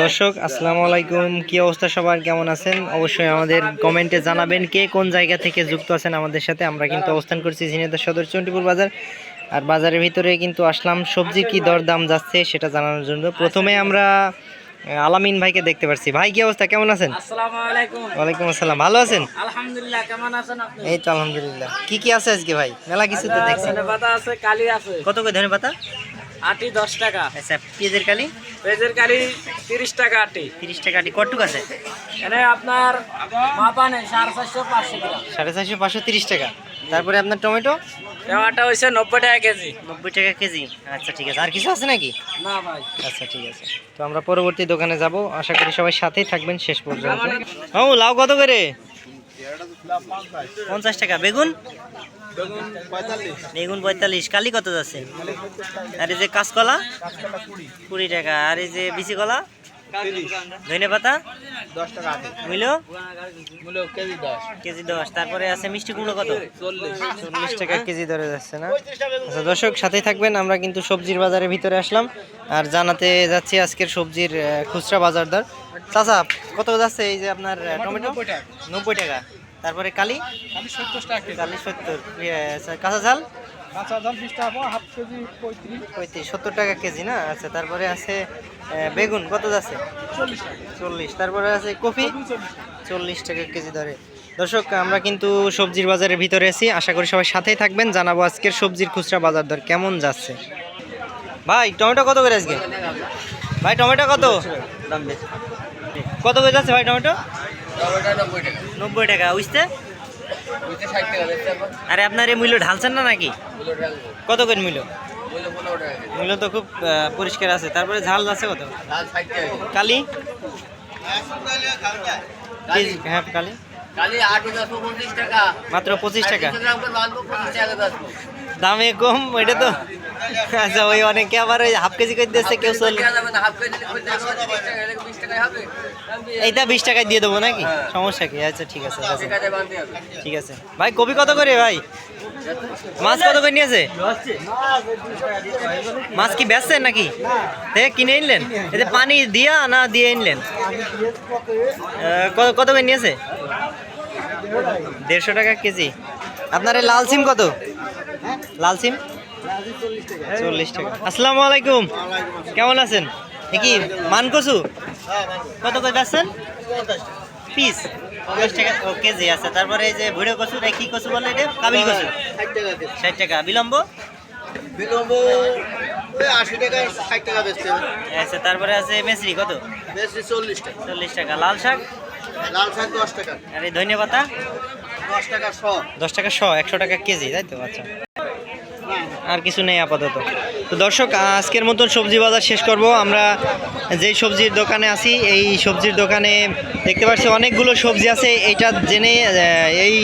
দর্শক আসসালামু আলাইকুম। কি অবস্থা সবার? কেমন আছেন? অবশ্যই আমাদের কমেন্টে জানাবেন কে কোন জায়গা থেকে যুক্ত আছেন আমাদের সাথে। আমরা কিন্তু অবস্থান করছি ঝিনেদার সদর চণ্ডীপুর বাজার। আর বাজারের ভিতরে কিন্তু আসলাম সবজি কি দর দাম যাচ্ছে সেটা জানানোর জন্য। প্রথমে আমরা আলামিন ভাইকে দেখতে পাচ্ছি ভাই কি অবস্থা? কেমন আছেন? ওয়ালাইকুম আসসালাম। ভালো আছেন? আলহামদুলিল্লাহ কেমন আছেন আপনি? এই তো আলহামদুলিল্লাহ। কি কি আছে আজকে ভাই? মেলা কিছু তো দেখছি। ধনে পাতা আছে কালি আছে। কত করে ধনে পাতা আটি দশ টাকা। আচ্ছা পেঁয়াজের কালি? পেঁয়াজের কালি তিরিশ টাকা আটি। তিরিশ টাকা আটি কটুক আছে? এনে আপনার মাপা নেই সাড়ে চারশো পাঁচশো গ্রাম। সাড়ে চারশো পাঁচশো তিরিশ টাকা। তারপরে আপনার টমেটো? দেওয়াটা হয়েছে নব্বই টাকা কেজি। নব্বই টাকা কেজি। আচ্ছা ঠিক আছে। আর কিছু আছে নাকি? না ভাই। আচ্ছা ঠিক আছে। তো আমরা পরবর্তী দোকানে যাব। আশা করি সবাই সাথেই থাকবেন শেষ পর্যন্ত। ও লাউ কত করে? পঞ্চাশ টাকা। বেগুন? বেগুন পঁয়তাল্লিশ। কালি কত যাচ্ছে? আর এই যে কাঁচকলা? কুড়ি টাকা। আর এই যে বিচি কলা? ধনে পাতা? দশ টাকা কেজি দশ। কেজি দশ। তারপরে আছে মিষ্টি কুমড়ো কত? চল্লিশ। চল্লিশ টাকা কেজি ধরে যাচ্ছে না? আচ্ছা দর্শক সাথেই থাকবেন। আমরা কিন্তু সবজির বাজারের ভিতরে আসলাম। আর জানাতে যাচ্ছি আজকের সবজির খুচরা বাজার দর চাচা কত যাচ্ছে এই যে আপনার টমেটো? নব্বই টাকা। তারপরে কালি? সত্তর টাকা কালি সত্তর আচ্ছা, কাঁচা ঝাল? কাঁচা দাম বিশ টাকা হাফ কেজি পঁয়ত্রিশ। পঁয়ত্রিশ সত্তর টাকা কেজি না? আচ্ছা তারপরে আছে বেগুন কত যাচ্ছে? চল্লিশ চল্লিশ তারপরে আছে কফি? চল্লিশ টাকা। কেজি ধরে। দর্শক আমরা কিন্তু সবজির বাজারের ভিতরে আছি। আশা করি সবাই সাথেই থাকবেন। জানাব আজকের সবজির খুচরা বাজার দর কেমন যাচ্ছে। ভাই টমেটো কত করে আজকে? ভাই টমেটো কত? দাম বেশি। কত করে যাচ্ছে ভাই টমেটো? নব্বই টাকা। বুঝতে? আরে আপনার এই মূল্য ঢালছেন না নাকি? কত করে মূল্য? মূল্য তো খুব পরিষ্কার আছে। তারপরে ঝাল আছে কত? কালি? হ্যাঁ কালি। মাত্র পঁচিশ টাকা? দামে কম ওইটা তো আচ্ছা ওই অনেকে আবার ওই হাফ কেজি করে দিচ্ছে কেউ হবে এইটা বিশ টাকায় দিয়ে দেবো নাকি? সমস্যা কি? আচ্ছা ঠিক আছে ঠিক আছে। ভাই কপি কত করে ভাই? মাছ কত করে নিয়েছে? মাছ কি বেচছেন নাকি? কিনে নিলেন এতে পানি দিয়া না দিয়ে নিলেন আহ, কত কত করে নিয়েছে? দেড়শো টাকা কেজি। আপনার এই লাল সিম কত? লাল সিম? চল্লিশ টাকা। আসসালামু আলাইকুম। কেমন আছেন? কি মান কচু কত করে পিস। পঞ্চাশ টাকা ও কেজি আছে। তারপরে এই যে ভুড়ো কচু না কি কচু বলে এটা? কাবিল কচু। ষাট টাকা বিলম্ব? বিলম্ব আশি টাকা ষাট টাকা বেচতে আচ্ছা তারপরে আছে মেসরি কত? চল্লিশ টাকা। চল্লিশ টাকা। লাল শাক? লাল শাক দশ টাকা। আর এই ধনিয়া পাতা? দশ টাকা শ। দশ টাকা শ একশো টাকা কেজি তাই তো? আচ্ছা। আর কিছু নেই আপাতত। তো দর্শক আজকের মতন সবজি বাজার শেষ করব। আমরা যেই সবজির দোকানে আছি এই সবজির দোকানে দেখতে পাচ্ছি অনেকগুলো সবজি আছে। এটা জেনে এই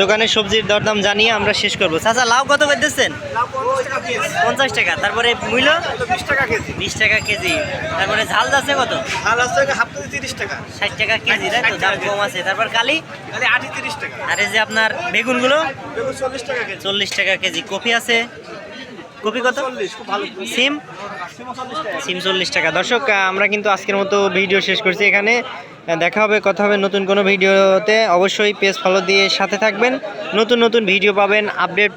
দোকানের সবজির দরদাম জানিয়ে আমরা শেষ করব। চাচা লাউ কত করে দিচ্ছেন পঞ্চাশ টাকা তারপরে মূল্য? বিশ টাকা কেজি। বিশ টাকা কেজি। তারপরে ঝাল আছে কত? ঝাল আছে হাফ কেজি তিরিশ টাকা। ষাট টাকা কেজি তাই তো? দাম কম আছে। তারপর কালি? খালি আটি তিরিশ টাকা। আর এই যে আপনার বেগুনগুলো? বেগুন চল্লিশ টাকা কেজি। চল্লিশ টাকা কেজি। কপি আছে? কপি কত? সিম? সিম চল্লিশ টাকা। দর্শক আমরা কিন্তু আজকের মতো ভিডিও শেষ করছি এখানে। দেখা হবে, কথা হবে নতুন কোনো ভিডিওতে। অবশ্যই পেজ ফলো দিয়ে সাথে থাকবেন। নতুন নতুন ভিডিও পাবেন আপডেট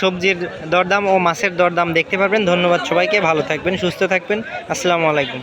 সবজির দরদাম ও মাছের দরদাম দেখতে পারবেন। ধন্যবাদ সবাইকে, ভালো থাকবেন, সুস্থ থাকবেন। আসসালামু আলাইকুম।